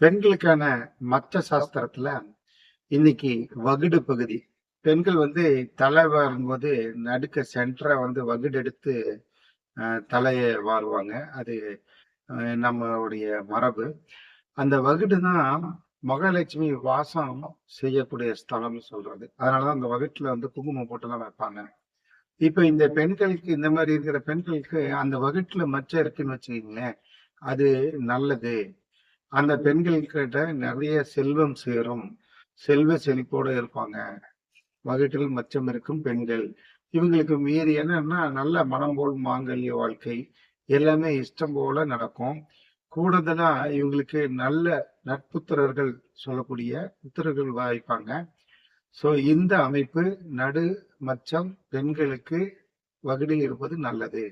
பெண்களுக்கான மத்த சாஸ்திரத்துல இன்னைக்கு வகுடு பகுதி. பெண்கள் வந்து தலை வாரும்போது நடுக்க சென்டரா வந்து வகுடு எடுத்து தலையை வாருவாங்க. அது நம்மளுடைய மரபு. அந்த வகுடு தான் மகாலட்சுமி வாசம் செய்யக்கூடிய ஸ்தலம்னு சொல்றது. அதனாலதான் அந்த வகுட்டுல வந்து குங்குமம் போட்டுலாம் வைப்பாங்க. இப்ப இந்த பெண்களுக்கு இந்த மாதிரி இருக்கிற பெண்களுக்கு அந்த வகுட்டுல மச்சம் இருக்குன்னு வச்சுக்கீங்களேன் அது நல்லது. அந்த பெண்கள் கிட்ட நிறைய செல்வம் சேரும். செல்வ செழிப்போட இருப்பாங்க. வகைகள் மச்சம் இருக்கும் பெண்கள். இவங்களுக்கு மீறி என்னன்னா நல்ல மனம் போல் மாங்கல்ய வாழ்க்கை எல்லாமே இஷ்டம் போல நடக்கும். கூடுதலா இவங்களுக்கு நல்ல நட்புத்திரர்கள் சொல்லக்கூடிய புத்திரர்கள் வாய்ப்பாங்க. ஸோ இந்த அமைப்பு நடு மச்சம் பெண்களுக்கு வகுடில் இருப்பது நல்லது.